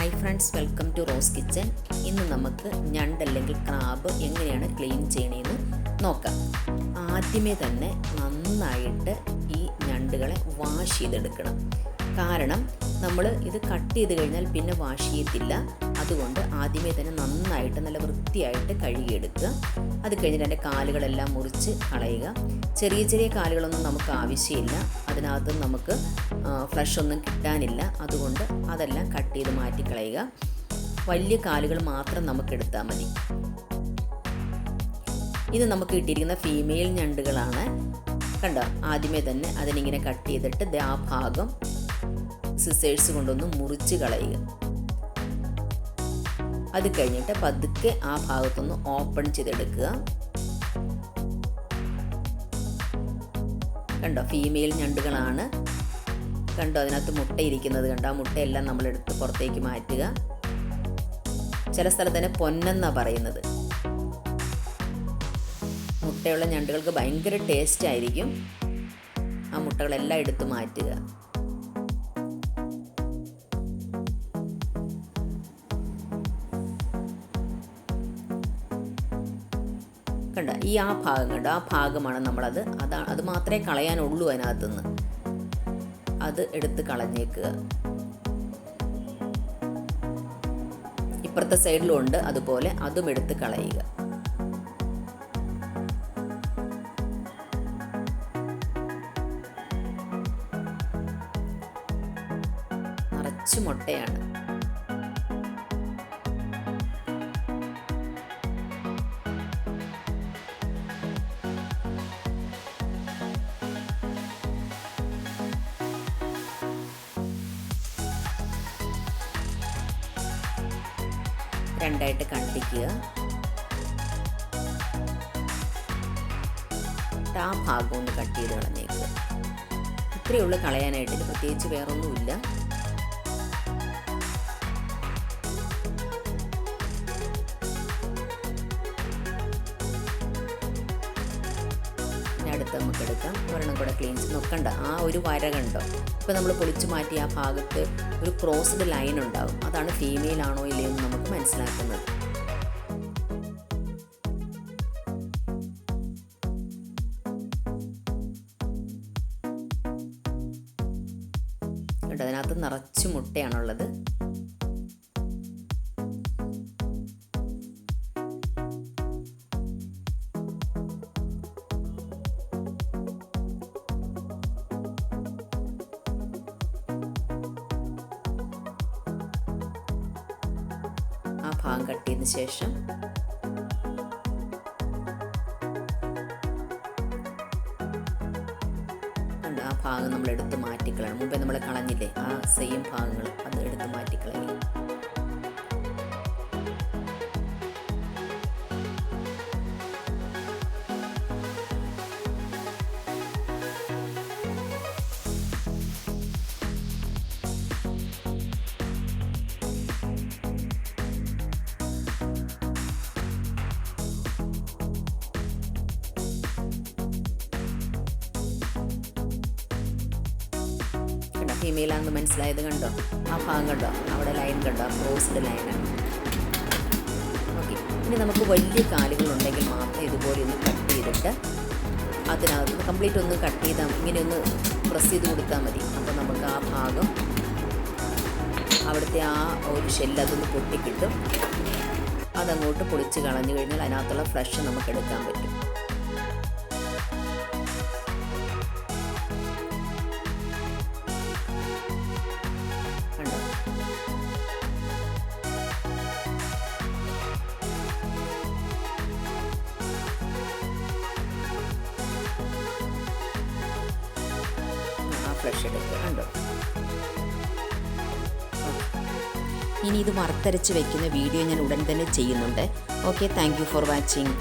Hi friends welcome to Rose kitchen ഇന്ന് നമുക്ക് ഞണ്ട് അല്ലെങ്കിൽ ക്രാബ് എങ്ങനെയാണ് ക്ലീൻ ചെയ്യണേന്ന് നോക്കാം. ആദ്യമേ തന്നെ നന്നായിട്ട് ഈ ഞണ്ടുകളെ വാഷ് ചെയ്തെടുക്കണം. കാരണം നമ്മൾ ഇത് കട്ട് ചെയ്ത് കഴിഞ്ഞാൽ പിന്നെ വാഷ് ചെയ്യത്തില്ല. അതുകൊണ്ട് ആദ്യമേ തന്നെ നന്നായിട്ട് നല്ല വൃത്തിയായിട്ട് കഴുകിയെടുക്കുക. അത് കഴിഞ്ഞിട്ട് അതിന്റെ കാലുകളെല്ലാം മുറിച്ച് കളയുക. ചെറിയ ചെറിയ കാലുകളൊന്നും നമുക്ക് ആവശ്യമില്ല. അതിനകത്ത് നമുക്ക് ഫ്ലഷ് ഒന്നും കിട്ടാനില്ല. അതുകൊണ്ട് അതെല്ലാം കട്ട് ചെയ്ത് മാറ്റി കളയുക. വലിയ കാലുകൾ മാത്രം നമുക്ക് എടുത്താൽ മതി. ഇത് നമുക്ക് കിട്ടിയിരിക്കുന്ന ഫീമെയിൽ ഞണ്ടുകളാണ്. കണ്ടോ? ആദ്യമേ തന്നെ അതിനിങ്ങനെ കട്ട് ചെയ്തിട്ട് ആ ഭാഗം സിസേഴ്സ് കൊണ്ടൊന്ന് മുറിച്ച് കളയുക. അത് കഴിഞ്ഞിട്ട് പതുക്കെ ആ ഭാഗത്തൊന്ന് ഓപ്പൺ ചെയ്തെടുക്കുക. കണ്ടോ ഫീമെയിൽ ഞണ്ടുകളാണ്. കണ്ടോ അതിനകത്ത് മുട്ട ഇരിക്കുന്നത് കണ്ടോ? ആ മുട്ടയെല്ലാം നമ്മളെടുത്ത് പുറത്തേക്ക് മാറ്റുക. ചില സ്ഥലത്ത് തന്നെ പൊന്നെന്നാണ് പറയുന്നത്. മുട്ടയുള്ള ഞണ്ടുകൾക്ക് ഭയങ്കര ടേസ്റ്റ് ആയിരിക്കും. ആ മുട്ടകളെല്ലാം എടുത്ത് മാറ്റുക. കണ്ട ഈ ആ ഭാഗം കണ്ടോ ആ ഭാഗമാണ് നമ്മളത്. അതാണ് അത് മാത്രമേ കളയാനുള്ളൂ അതിനകത്തുനിന്ന്. അത് എടുത്ത് കളഞ്ഞേക്കുക. ഇപ്പുറത്തെ സൈഡിലും ഉണ്ട് അതുപോലെ അതും എടുത്ത് കളയുക. നിറച്ച് മുട്ടയാണ്. രണ്ടായിട്ട് കണ്ടിക്കുക. ആ ഭാഗം ഒന്ന് കട്ട് ചെയ്ത് കളഞ്ഞേക്കുക. ഇത്രയേ ഉള്ളൂ കളയാനായിട്ട്. പ്രത്യേകിച്ച് വേറൊന്നുമില്ല. അടുത്ത് നമുക്ക് എടുക്കാം. ഒരെണ്ണം കൂടെ ക്ലീൻ നോക്കണ്ട. ആ ഒരു വര കണ്ടോ? ഇപ്പോൾ നമ്മൾ പൊളിച്ചു മാറ്റി ആ ഭാഗത്ത് ഒരു ക്രോസ്ഡ് ലൈൻ ഉണ്ടാകും അതാണ് ഫീമെയിൽ ആണോ ഇല്ലയോ എന്ന് നമുക്ക് മനസ്സിലാക്കുന്നത്. അതിനകത്ത് നിറച്ച് മുട്ടയാണുള്ളത്. ഭാഗം കട്ട് ചെയ്തതിന് ശേഷം ഭാഗം നമ്മൾ എടുത്ത് മാറ്റിക്കളയണം. മുമ്പേ നമ്മൾ കളഞ്ഞില്ലേ? ആ സെയിം ഭാഗങ്ങൾ അത് എടുത്ത് മാറ്റിക്കളയുക ഫീമെയിലാണെന്ന് മനസ്സിലായത് കണ്ടോ? ആ ഭാഗം കണ്ടോ? അവിടെ ലൈൻ കണ്ടോ? ക്രോസ്ഡ് ലൈനാണ് ഓക്കെ ഇനി നമുക്ക് വലിയ കാലുകളുണ്ടെങ്കിൽ മാത്രം ഇതുപോലെ ഒന്ന് കട്ട് ചെയ്തിട്ട് അതിനകത്ത് കംപ്ലീറ്റ് ഒന്ന് കട്ട് ചെയ്താൽ ഇങ്ങനെ ഒന്ന് പ്രസ് ചെയ്ത് കൊടുത്താൽ മതി. അപ്പോൾ നമുക്ക് ആ ഭാഗം അവിടുത്തെ ആ ഒരു ഷെല്ല് അതൊന്ന് പൊട്ടിക്കിട്ടും. അതങ്ങോട്ട് പൊളിച്ച് കളഞ്ഞു കഴിഞ്ഞാൽ അതിനകത്തുള്ള ഫ്ലഷ് നമുക്ക് എടുക്കാൻ പറ്റും. ഫ്ലഷ് എടുക്കുക ഇനി ഇത് വറുത്തരച്ച് വെക്കുന്ന വീഡിയോ ഞാൻ ഉടൻ തന്നെ ചെയ്യുന്നുണ്ട്. Okay thank for watching